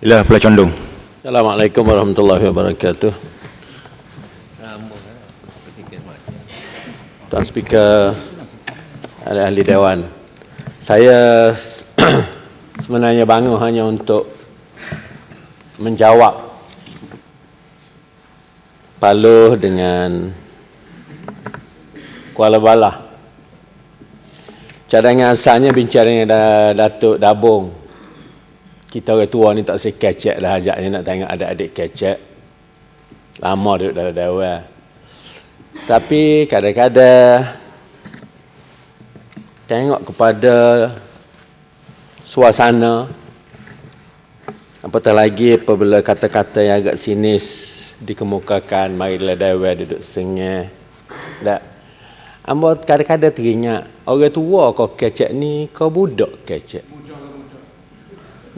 Ila Condong. Assalamualaikum warahmatullahi wabarakatuh. Tuan Speaker, ahli-ahli Dewan. Saya sebenarnya bangun hanya untuk menjawab Paluh dengan Kuala Balah. Cadangan asalnya bincang dengan Datuk Dabung kita orang tua ni tak usah kecek dah ajaknya nak tengok adik-adik kecek. Lama duduk dalam dewan tapi kadang-kadang tengok kepada suasana apatah lagi apabila kata-kata yang agak sinis dikemukakan marilah dewan duduk sengih. Tak. Ambo kadang-kadang teringat orang tua kau kecek ni kau budak kecek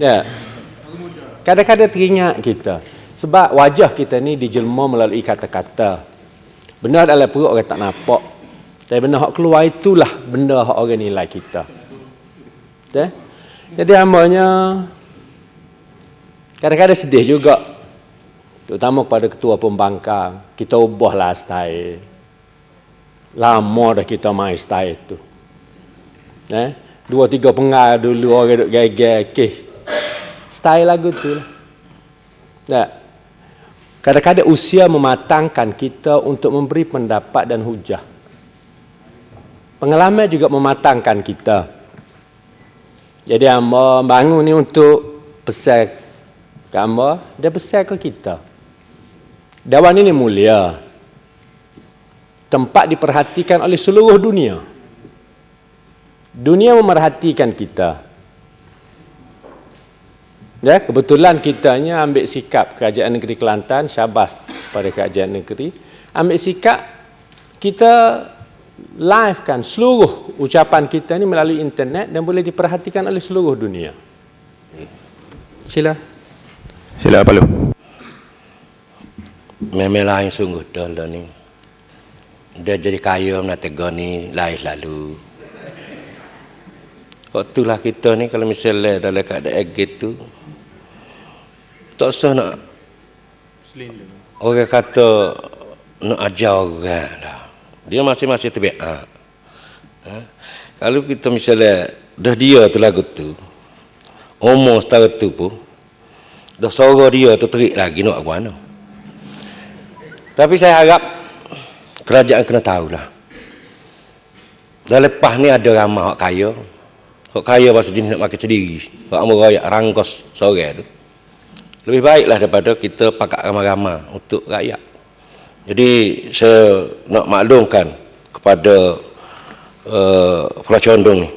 Ya. Kadang-kadang teringat kita. Sebab wajah kita ni dijelma melalui kata-kata. Benda dalam perut orang tak nampak. Tapi benda yang keluar itulah benda yang orang nilai kita. Ya? Jadi ambilnya kadang-kadang sedih juga. Terutama kepada ketua pembangkang. Kita ubahlah style. Lama dah kita main style itu. Ya? Dua tiga pengal dulu orang duduk geger. Okay style lagu tu lah. Tak. Kadang-kadang usia mematangkan kita untuk memberi pendapat dan hujah. Pengalaman juga mematangkan kita. Jadi hamba bangun ni untuk pesan ke hamba, dia pesan ke kita. Dewan ini mulia. Tempat diperhatikan oleh seluruh dunia. Dunia memerhatikan kita. Ya, kebetulan kitanya ambil sikap Kerajaan Negeri Kelantan, syabas pada Kerajaan Negeri, ambil sikap kita live kan seluruh ucapan kita ni melalui internet dan boleh diperhatikan oleh seluruh dunia. Sila. Sila Palu. Memang lain sungguh dah lah ni. Dia jadi kaya nak tegur ni lain lalu. Waktu lah kita ni kalau misalnya dalam keadaan gitu, tak usah nak orang kata nak ajar orang lah. Dia masing-masing terbiak. Ha. ha? Kalau kita misalnya dah dia tu lagu tu, umur setara tu pun, dah suara dia tu terik lagi nak aku mana. Tapi saya harap kerajaan kena tahulah. Dah lepas ni ada ramah orang kaya. Orang kaya pasal jenis nak makan sendiri. Orang royak rangkos sore tu lebih baiklah daripada kita pakai ramah-ramah untuk rakyat. Jadi saya nak maklumkan kepada uh, Pulau Condong ni.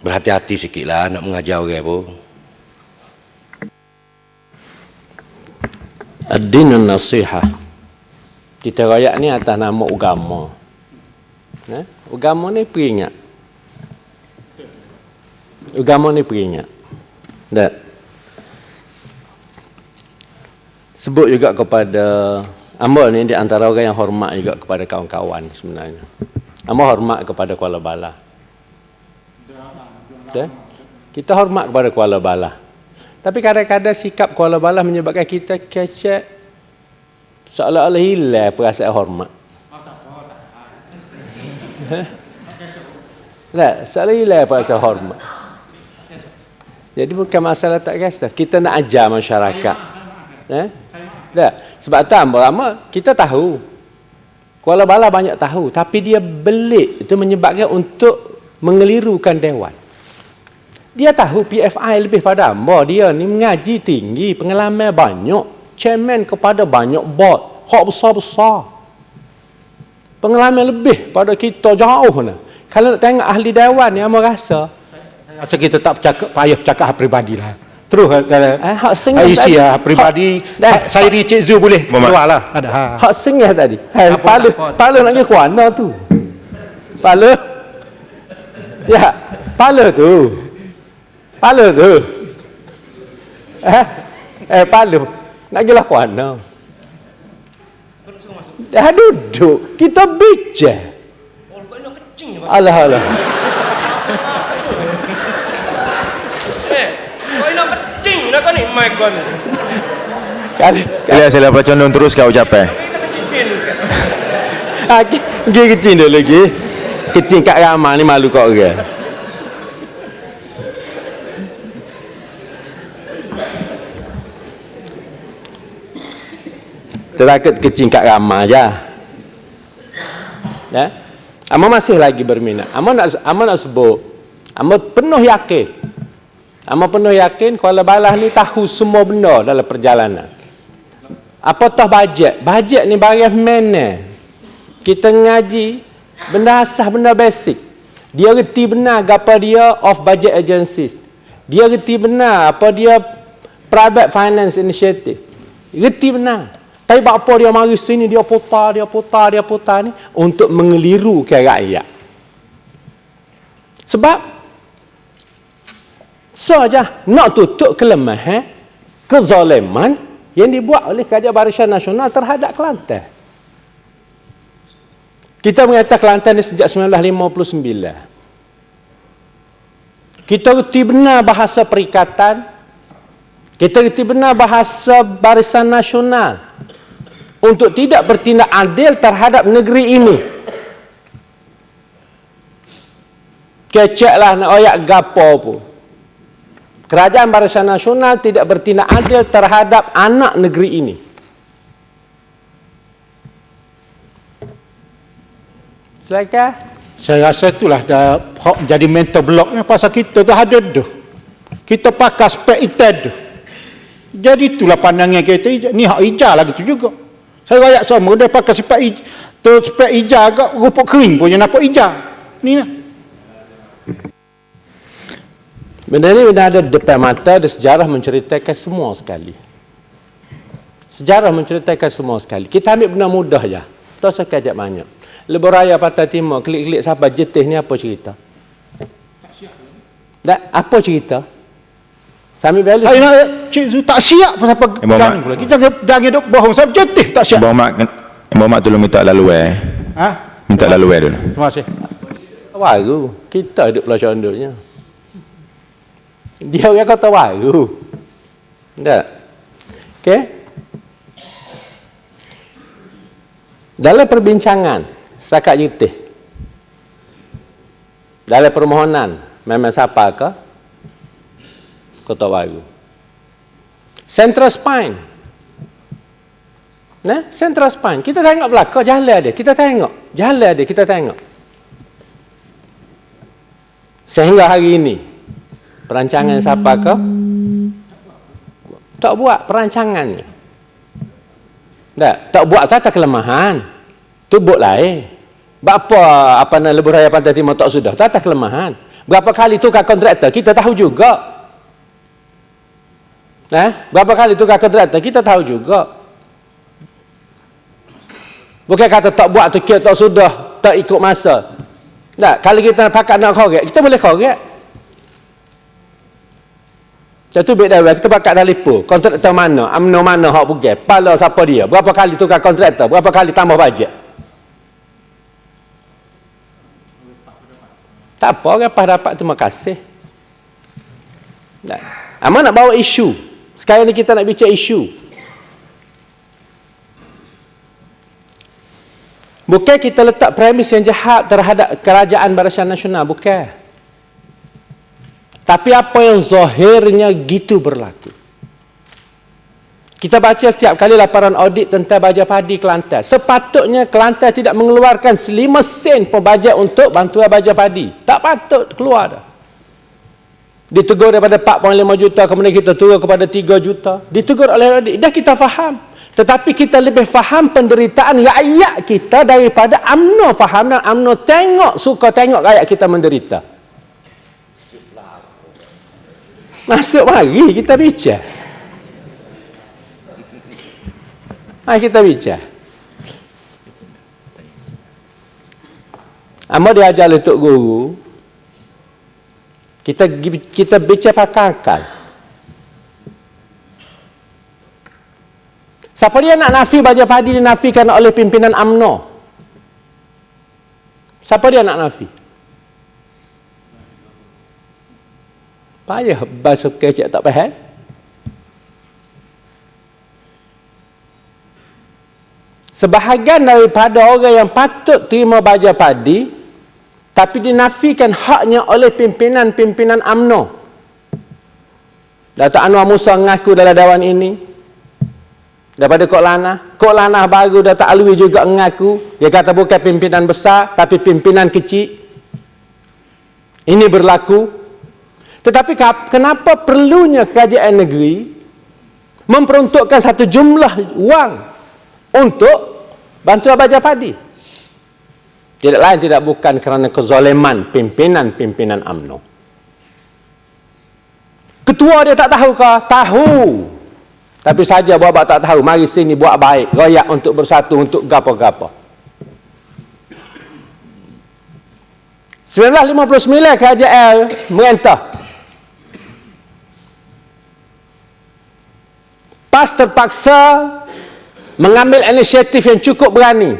Berhati-hati sikitlah nak mengajar orang pun. Ad-din nasihah. Kita rakyat ni atas nama agama. Eh? Agama ni peringat. Agama ni peringat. Tak sebut juga kepada Amba ni di antara orang yang hormat juga kepada kawan-kawan sebenarnya. Amba hormat kepada Kuala Bala. Okay? Kita hormat kepada Kuala Bala. Tapi kadang-kadang sikap Kuala Bala menyebabkan kita kecek seolah-olah hilang perasaan hormat. Tak, seolah hilang perasaan hormat. Jadi bukan masalah tak kisah. Kita nak ajar masyarakat. Eh? Tak. Sebab tu lama kita tahu. Kuala Bala banyak tahu. Tapi dia belik. Itu menyebabkan untuk mengelirukan Dewan. Dia tahu PFI lebih pada Amba. Dia ni mengaji tinggi. Pengalaman banyak. Chairman kepada banyak board. Hak besar-besar. Pengalaman lebih pada kita jauh. Nah. Kalau nak tengok ahli Dewan ni, Amba rasa. Saya rasa kita tak payah cakap pribadi lah. Terus uh, eh, hak sengih isi lah pribadi hak, saya di Cik Zu boleh? Keluar lah. Ada ha. hak sengih tadi. Hai pala pala nak ke kuana tu? Pala ya pala tu. Pala tu. Eh eh pala nak ke lah kuana dah duduk. Kita bicara Alah alah. Eh, kau nak my god. Kan? Sila sila pula condong terus kau ucapan. Ah, Gigi kecil dulu lagi. Kecil kat ramah ni malu kau orang. Terakat kecil kat ramah je. Ya. Ama masih lagi berminat. Ama nak Ama nak sebut. Ama penuh yakin. Ama penuh yakin Kuala Balah ni tahu semua benda dalam perjalanan. Apatah bajet? Bajet ni barang mana? Kita ngaji benda asas, benda basic. Dia reti benar apa dia off budget agencies. Dia reti benar apa dia private finance initiative. Reti benar. Tapi apa dia mari sini dia putar, dia putar, dia putar ni untuk mengelirukan rakyat. Sebab saja nak tutup kelemahan, kezaliman yang dibuat oleh Kerajaan Barisan Nasional terhadap Kelantan. Kita mengatakan Kelantan ni sejak 1959. Kita reti benar bahasa perikatan. Kita reti benar bahasa Barisan Nasional untuk tidak bertindak adil terhadap negeri ini. Keceklah nak oyak gapo pun. Kerajaan Barisan Nasional tidak bertindak adil terhadap anak negeri ini. Silakan. Saya rasa itulah dah jadi mental blocknya pasal kita tu ada tu. Kita pakai spek itan tu. Jadi itulah pandangan kita ni hak hijau lagi tu juga. Saya rakyat semua dia pakai spek hijau. Tu spek hijau agak rupa kering punya nampak hijau. Ni lah. Benda ni benda ada depan mata dan sejarah menceritakan semua sekali. Sejarah menceritakan semua sekali. Kita ambil benda mudah je. Tak usah kajak banyak. Lebuh raya Pantai Timur, klik-klik sahabat jetih ni apa cerita? Tak, apa cerita? Sami Beli. Saya nak cik Zu tak siap pasal apa Eh, Muhammad. gang pula. Kita jangan jangan bohong subjektif tak siap. Abang Mak, Mak tolong minta lalu eh. Ha? Minta lalu eh dulu. Terima kasih. Baru. Kita duduk belah condoknya. Dia orang kata baru. Tak? Okey? Dalam perbincangan sakat jetih dalam permohonan memang siapa ke kota baru Central Spine Nah, Central Spine. Kita tengok belakang jalan dia. Kita tengok. Jalan dia kita tengok. Sehingga hari ini perancangan siapa ke? Tak buat perancangannya. Tak, tak buat tak ada kelemahan. Tu buat lain. Berapa apa nak lebuh raya pantai timur tak sudah? Tak ada kelemahan. Berapa kali tukar kontraktor kita tahu juga. Eh? Berapa kali tukar kontraktor kita tahu juga. Bukan kata tak buat tu kira tak sudah, tak ikut masa. Tak, kalau kita pakat nak korek, kita boleh korek. Satu bit dah kita pakat telefon. Kontraktor mana? Amno mana hak pergi? Pala siapa dia? Berapa kali tukar kontraktor? Berapa kali tambah bajet? Tak apa, orang pas dapat terima kasih. Tak. Amal nak bawa isu. Sekarang ni kita nak bicara isu. Bukan kita letak premis yang jahat terhadap kerajaan barisan nasional. Bukan. Tapi apa yang zahirnya gitu berlaku. Kita baca setiap kali laporan audit tentang baja padi Kelantan. Sepatutnya Kelantan tidak mengeluarkan selima sen pun bajet untuk bantuan baja padi. Tak patut keluar dah. Ditegur daripada 4.5 juta, kemudian kita turun kepada 3 juta. Ditegur oleh audit. Dah kita faham. Tetapi kita lebih faham penderitaan rakyat kita daripada UMNO faham dan UMNO tengok, suka tengok rakyat kita menderita. Masuk mari kita bicara. Ha, kita bicara. Amba diajar oleh Tok Guru. Kita kita bicara pakai akal. Siapa dia nak nafi baja padi dinafikan oleh pimpinan AMNO? Siapa dia nak nafi? payah. Bahasa kecek tak faham. Eh? sebahagian daripada orang yang patut terima baja padi tapi dinafikan haknya oleh pimpinan-pimpinan amno. Datuk Anwar Musa mengaku dalam dewan ini. Daripada Kok Lanah. Kok Lanah baru Datuk Alwi juga mengaku dia kata bukan pimpinan besar tapi pimpinan kecil. Ini berlaku. Tetapi kenapa perlunya kerajaan negeri memperuntukkan satu jumlah wang untuk bantuan baja padi? Tidak lain tidak bukan kerana kezaliman pimpinan-pimpinan AMNO. Ketua dia tak tahu ke? Tahu. Tapi saja buat tak tahu. Mari sini buat baik. Royak untuk bersatu untuk gapo-gapo. 1959 kerajaan merentah. PAS terpaksa mengambil inisiatif yang cukup berani.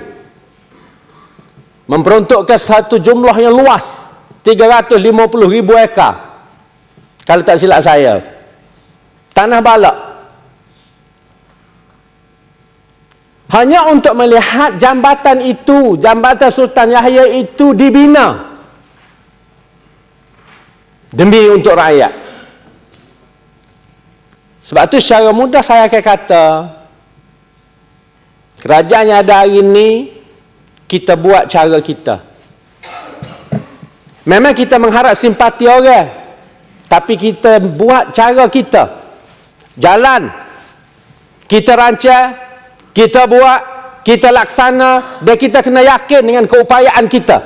Memperuntukkan satu jumlah yang luas 350 ribu ekar. Kalau tak silap saya tanah balak. Hanya untuk melihat jambatan itu jambatan Sultan Yahya itu dibina. Demi untuk rakyat sebab tu secara mudah saya akan kata kerajaan yang ada hari ini kita buat cara kita. Memang kita mengharap simpati orang. Tapi kita buat cara kita. Jalan. Kita rancang. Kita buat. Kita laksana. Dan kita kena yakin dengan keupayaan kita.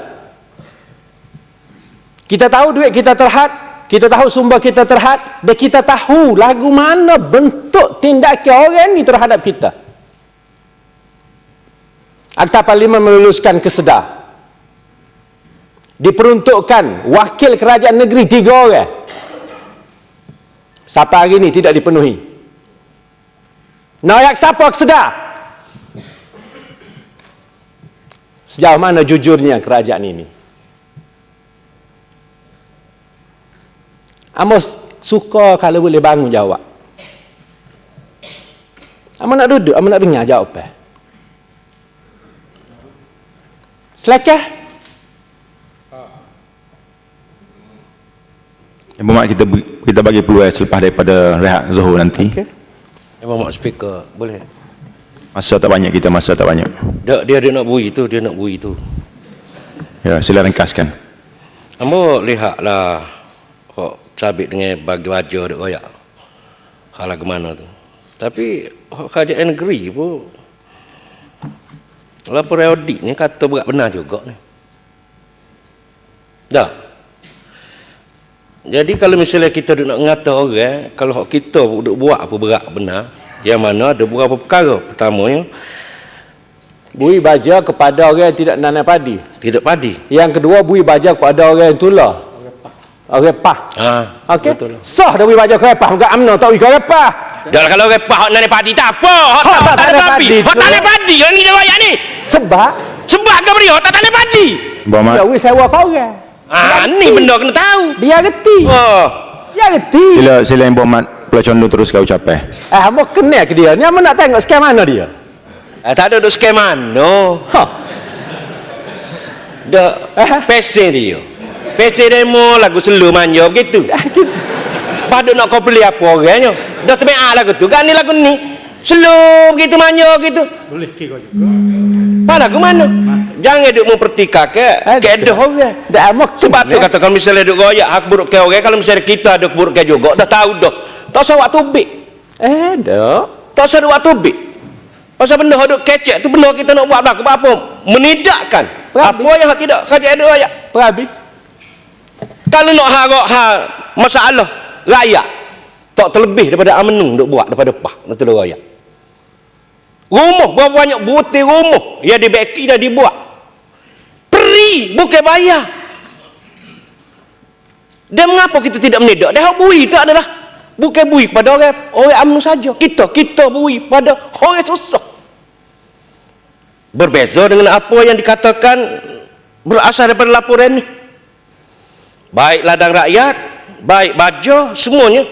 Kita tahu duit kita terhad. Kita tahu sumber kita terhad. Dan kita tahu lagu mana bentuk tindakan orang ni terhadap kita. Akta Parlimen meluluskan kesedar. Diperuntukkan wakil kerajaan negeri tiga orang. Sampai hari ini tidak dipenuhi. Nayak siapa kesedar? Sejauh mana jujurnya kerajaan ini? Amos suka kalau boleh bangun jawab. Amos nak duduk, Amos nak dengar jawapan. Selekeh. Yang bermakna kita kita bagi peluang selepas daripada rehat Zuhur nanti. Okey. Memang mak speaker boleh. Masa tak banyak kita, masa tak banyak. Dia dia, dia nak bui tu, dia nak bui tu. Ya, sila ringkaskan. Ambo lihatlah kok sabit dengan bagi wajah dek royak. Hal lagu mana tu. Tapi kerajaan negeri pun lapor audit ni kata berat benar juga ni. Dah. Jadi kalau misalnya kita duk nak ngata orang, kalau hak kita duk buat apa berat benar, yang mana ada beberapa perkara. Pertamanya, Bui baja kepada orang yang tidak nanam padi. tidak padi. Yang kedua bui baja kepada orang yang tula. Orang pah. Ha, Okey. betul lah. Sah dah baja ke pah. Enggak amno tak ke pah. Dah kalau repah hak nanai padi tak apa. Hak Hak tak ada padi. Hak tak ada padi yang ni dia royak ni. Sebab Sebab ke beri hak tak ada padi. Ya bui sewa kau orang. Ah ni benda kena tahu. Dia reti. Oh. Dia reti. sila sila bermakna pelacon dulu terus kau ucapai. Eh, hamba kena ke dia. Ni hamba nak tengok skam mana dia. Ah, tak ada duk scam mana. Ha. Dak Eh. pesen dia. Pesen demo lagu selu manja begitu. Pada nak kau beli apa orangnya. Dah terbiak lagu tu. Kan ni lagu ni. Selu begitu manja gitu. Boleh kira juga. Apa lagu mana? Jangan duk mempertikak ke. Ke ada orang. Dah hamba Sebab tu kata kalau misalnya duk goyak hak buruk ke orang, kalau misalnya kita ada buruk ke juga, dah tahu dah. Tak usah waktu bik. Eh, dak. Tak usah waktu bik. Pasal benda hak duk kecek tu benda kita nak buat lah. Apa? Menidakkan. Apa yang hak tidak kerja ada rakyat. Perabi. Kalau nak harap ha, masalah rakyat, tak terlebih daripada amenung duk buat daripada pah. Betul rakyat. Rumah, berapa banyak butir rumah yang dibeki dah dibuat. Peri, bukan bayar. Dan mengapa kita tidak menidak? Dah bui itu adalah bukan bui kepada orang orang UMNO saja. Kita kita bui pada orang susah. Berbeza dengan apa yang dikatakan berasal daripada laporan ni. Baik ladang rakyat, baik baja, semuanya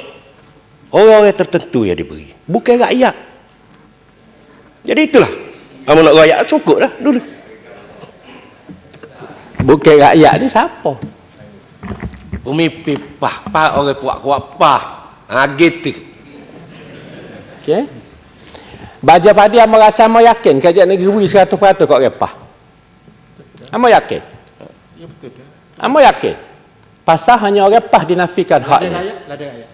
orang-orang tertentu yang diberi. Bukan rakyat. Jadi itulah. Kamu nak royak cukup dah dulu. Bukan rakyat ni siapa? Pemimpin pah, pah orang kuat-kuat pah. Ha gitu. Okey. Baja padi amo rasa amo yakin kerajaan negeri 100% kok repah. Amo yakin. Ya betul dah. Amo yakin. Pasal hanya orang repah dinafikan haknya. Rakyat, ada rakyat.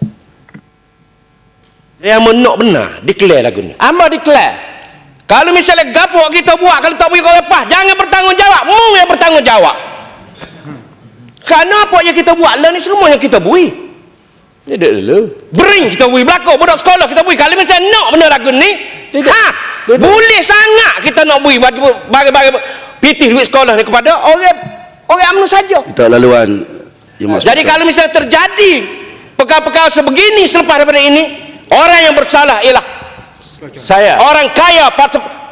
Yang menok benar, declare lagu ni. Amo declare Kalau misalnya gapo kita buat kalau tak beri kau lepas, jangan bertanggungjawab. Mu yang bertanggungjawab. Kerana apa yang kita buat lah ni semua yang kita beri. Duduk dulu. Bering kita beri belakang budak sekolah kita beri. Kalau misalnya nak benda lagu ni, Tidak. ha, Tidak. boleh sangat kita nak beri bagi bagi bagi pitih duit sekolah ni kepada orang orang UMNO saja. Kita laluan. Jadi kalau misalnya terjadi perkara-perkara sebegini selepas daripada ini, orang yang bersalah ialah Saya. orang kaya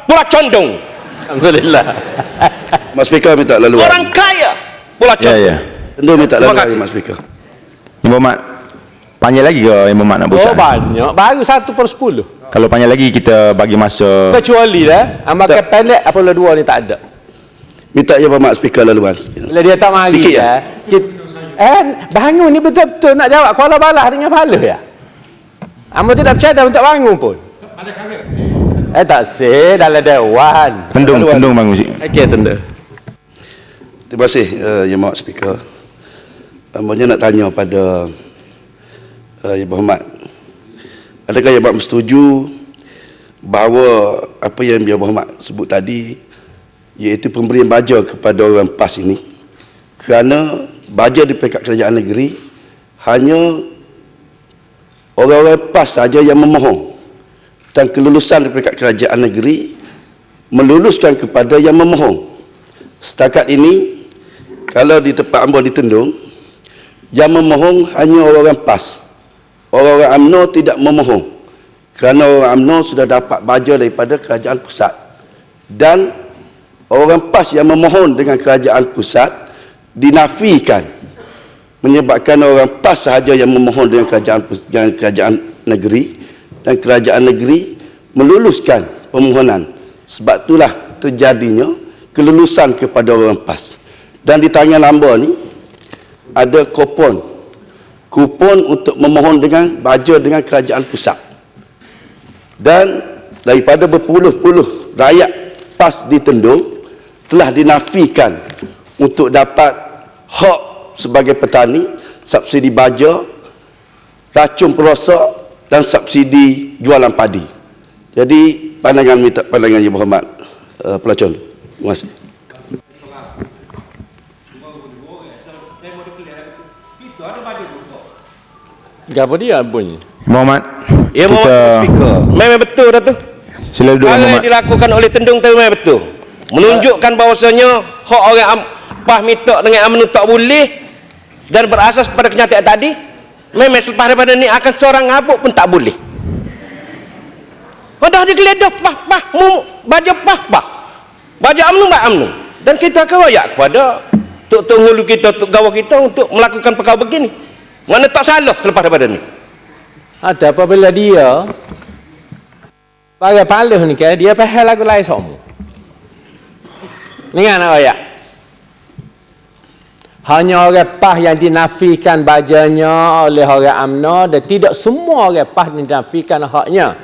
pula condong. Alhamdulillah. Mas Speaker minta laluan. Orang kaya pula Ya, condong. ya. Tentu minta Terima laluan kasih. Mas Speaker. Yang berhormat, panjang lagi ke yang berhormat nak Oh berucap? banyak. Baru satu per sepuluh. Kalau panjang lagi kita bagi masa Kecuali dah. Amakan pendek apa dua ni tak ada. Minta ya Pak Mak Speaker laluan. Bila dia tak mari Sikit ya. Kita, eh, bangun ni betul-betul nak jawab kuala balah dengan pahala ya. Amo tidak percaya untuk bangun pun. Eh tak sih dalam dewan. tendung, tendung bang musik. Okey tenda. Terima kasih uh, Yang Mak Speaker. Amanya nak tanya pada uh, Yang Berhormat. Adakah Yang Berhormat bersetuju bahawa apa yang Yang Berhormat sebut tadi iaitu pemberian baja kepada orang PAS ini kerana baja di peringkat kerajaan negeri hanya orang-orang PAS saja yang memohon dan kelulusan di peringkat kerajaan negeri meluluskan kepada yang memohon. Setakat ini kalau di tempat ambo ditendung yang memohon hanya orang-orang PAS. Orang-orang UMNO tidak memohon. Kerana orang UMNO sudah dapat baja daripada kerajaan pusat. Dan orang PAS yang memohon dengan kerajaan pusat dinafikan menyebabkan orang PAS sahaja yang memohon dengan kerajaan dengan kerajaan negeri dan kerajaan negeri meluluskan permohonan. Sebab itulah terjadinya kelulusan kepada orang PAS. Dan di tangan hamba ni ada kupon. Kupon untuk memohon dengan baja dengan kerajaan pusat. Dan daripada berpuluh-puluh rakyat PAS di Tendung telah dinafikan untuk dapat hak sebagai petani, subsidi baja, racun perosak dan subsidi jualan padi. Jadi pandangan minta pandangan yang berhormat uh, pelacon. Terima kasih. Gapo dia bunyi? Berhormat, Ya, kita Muhammad Speaker. Memang betul dah tu. sila duduk yang Apa yang dilakukan oleh Tendung tu memang betul. Menunjukkan bahawasanya hak orang PAH minta dengan UMNO tak boleh dan berasas pada kenyataan tadi memang selepas daripada ni akan seorang ngabuk pun tak boleh. Oh, dah digeledah PAH, PAH, mu, baja PAH, PAH. Baja UMNO, baja UMNO. Dan kita akan royak kepada tuk-tuk hulu kita, tuk gawah kita untuk melakukan perkara begini. Mana tak salah selepas daripada ni. Ada apabila dia Bagi paluh ni kan Dia pahal lagu lain semua Dengar nak ayat Hanya orang pah yang dinafikan bajanya oleh orang UMNO dan tidak semua orang pah dinafikan haknya.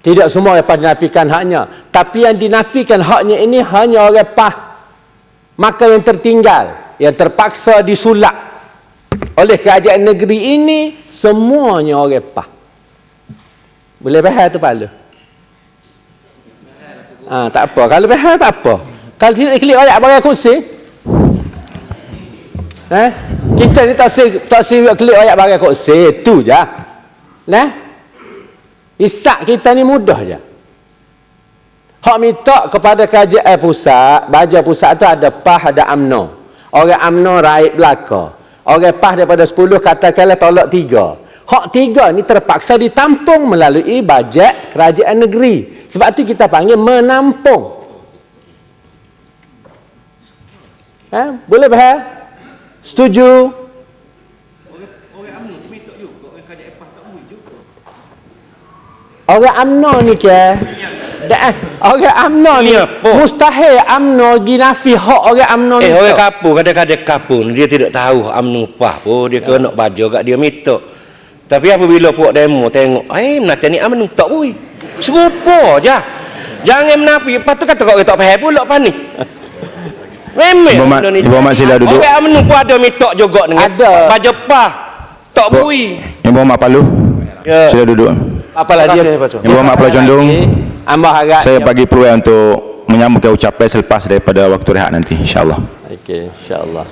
Tidak semua orang pah dinafikan haknya. Tapi yang dinafikan haknya ini hanya orang pah. Maka yang tertinggal, yang terpaksa disulak oleh kerajaan negeri ini semuanya orang pah. Boleh faham tu pala? Ah, tak apa. Kalau faham tak apa. Kalau tidak klik ayat bagi kursi. Eh? Kita ni tak si tak si ayat bagi kursi, tu je. Nah. Isak kita ni mudah je. Hak minta kepada kerajaan pusat, baja pusat tu ada PAH, ada UMNO. Orang UMNO raib belaka. Orang PAH daripada 10 katakanlah tolak 3. Hak 3 ni terpaksa ditampung melalui bajet kerajaan negeri. Sebab tu kita panggil menampung. Ha? Boleh faham? Setuju? Orang UMNO ni ke Dah, eh, orang UMNO ni Ni apa? mustahil UMNO ginafi hak orang UMNO ni. Eh orang kapur kadang-kadang kapur dia tidak tahu amnu pah pun dia kena nak baju kat dia minta. Tapi apabila puak demo tengok, eh menata ni amnu tak bui. Serupa je. Jangan menafi, lepas tu kata kau tak faham pula apa ni. Memang Ibu ni. Ibu Mat sila duduk. Orang amnu pun ada minta juga dengan Ada. baju pah. Tak bui. Yang Muhammad Palu, Ya. sila duduk. Apalah dia. Yang Muhammad Palu Condong, Ambah harap. saya bagi peluang untuk menyambungkan ucapan selepas daripada waktu rehat nanti, insyaAllah. Okey, insya-Allah.